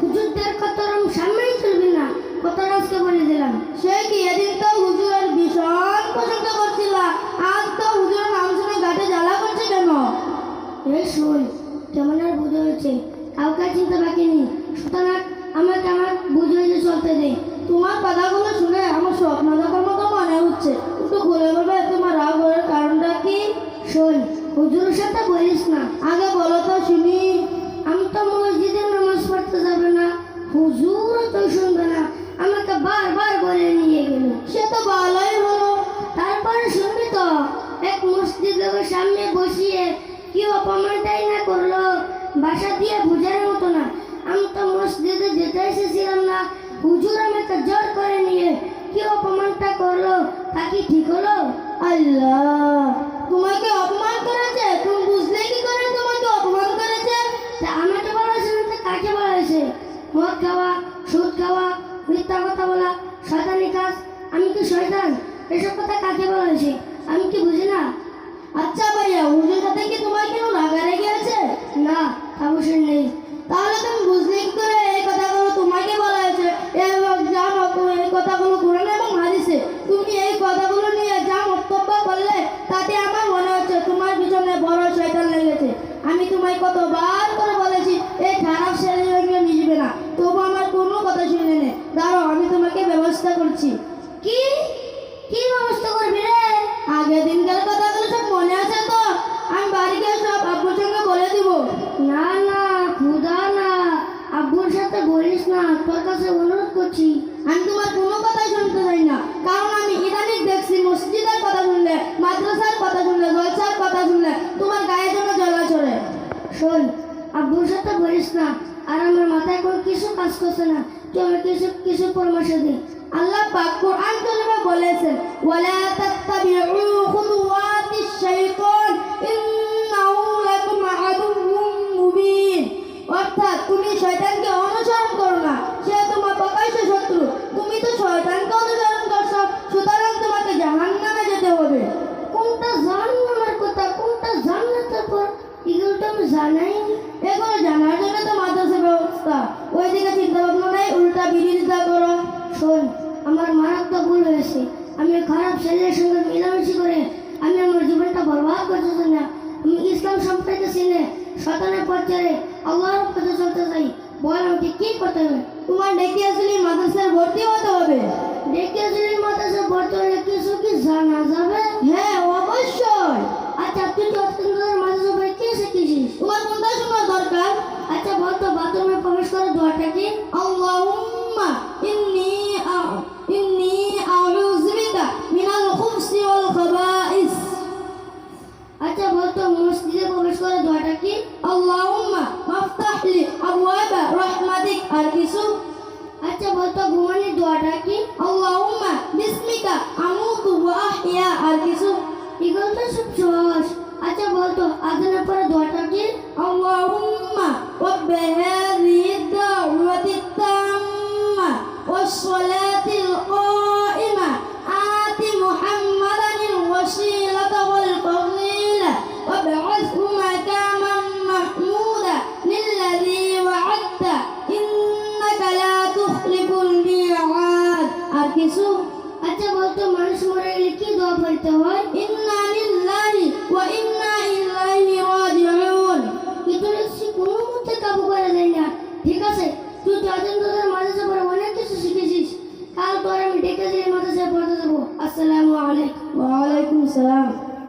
হুজুরদের কথা রং সামনেই চলবে না কথা রাস্তা বলে দিলাম। সে কি এদিন তো হুজুরের ভীষণ পছন্দ করছিল, আজ তো হুজুরের নাম শুনে জ্বালা করছে কেন? এ শুন কেমন আর বুঝে হয়েছে কাউকে চিন্তা বাকি নেই। সুতরাং আমাকে আমার বুঝে চলতে দেয় তোমার কথাগুলো শুনে আমার স্বপ্ন দেখার মতো মনে হচ্ছে। সামনে বসিয়ে কি অপমানটাই না করল। বাসা দিয়ে বুঝার মতো না। আমি তো মসজিদে যেতে এসেছিলাম না। হুজুর আমাকে জোর করে নিয়ে কি অপমানটা করল। তা কি ঠিক হলো? আল্লাহ। তোমাকে অপমান করেছে? তুমি বুঝলে কি করে তোমাকে অপমান করেছে? তা আমাকে বলা হয়েছে না কাকে বলা হয়েছে? মদ খাওয়া সুদ খাওয়া মিথ্যা কথা বলা শয়তানি কাজ। আমি কি শয়তান? এসব কথা কাকে বলা হয়েছে? আমি কি বুঝি না? আচ্ছা ভাইয়া হুজুর সাথে কি তোমার কেউ নাগারে গিয়েছে? না, অবশ্যই নেই। তাহলে তুমি বুঝলে কি করে এই কথাগুলো তোমাকে বলা হয়েছে? এবং যা এই কথাগুলো কোরআন এবং হাদিসে তুমি এই কথাগুলো নিয়ে যা মন্তব্য করলে তাতে আমার মনে হচ্ছে তোমার পিছনে বড় শয়তান লেগেছে। আমি তোমায় কতবার করে বলেছি এই খারাপ ছেলেকে মিশবে না তবু আমার কোনো কথা শুনে নে দাঁড়াও আমি তোমাকে ব্যবস্থা করছি কি কি ব্যবস্থা করবি রে আগের দিনকার কথাগুলো সব মনে আছে তো আমি বাড়ি গিয়ে সব আব্বুর সঙ্গে বলে দিব না না খুদা না আব্বুর সাথে বলিস না অনুরোধ করছি। আমি তোমার কোনো কথাই শুনতে চাই না। কারণ আমি দেখছি মসজিদের কথা শুনলে, মাদ্রাসার কথা শুনলে, জলসার কথা শুনলে, তোমার গায়ে যেন জ্বলা চড়ে। শোন, আব্বুর সাথে বলিস না। আর আমার মাথায় কোনো কিছু কাজ করছে না। তুই আমার কিছু কিছু পরামর্শ দে আল্লাহ পাক কোরআন বলেছেন ছেলের সঙ্গে মিলামিশি করে আমি আমার জীবনটা বরবাদ করতে চাই না। আমি ইসলাম সম্পর্কে চিনে শতানের পথ ছেড়ে আল্লাহর পথে চলতে চাই। বল আমাকে কি করতে হবে? তোমার ডেকে আসলে মাদ্রাসায় আর কিছু? এগুলো তো সব সহজ আচ্ছা বলতো, আজানের পরে দোয়াটা কি? আল্লাহুম্মা রব্বে হাযিহি দাওয়াতি তাম্মা ওয়াস সালাতিল কাইমা। আতি মুহাম্মাদানিল ওয়াসিলাতা ওয়াল ফাযিলা ওয়াব'আথহু মাকামান মাহমুদা লিল্লাযী ওয়া'আদতা ইন্নাকা লা তুখলিফুল মি'আদ। আর কিছু? আচ্ছা বলতো মানুষ মরে গেলে কি দোয়া পড়তে হয়? ইন্না লিল্লাহি ওয়া ইন্না ইলাইহি রাজিউন। ইতরেছি কোনো মতে কাবু করা যায় না। ঠিক আছে? তুই তো আজন তোদের মাদ্রাসা পড়ে অনেক কিছু শিখেছিস। কাল তোর আমি ডেকে দিয়ে মাদ্রাসায় পড়তে যাব। আসসালামু আলাইকুম। ওয়া আলাইকুম সালাম।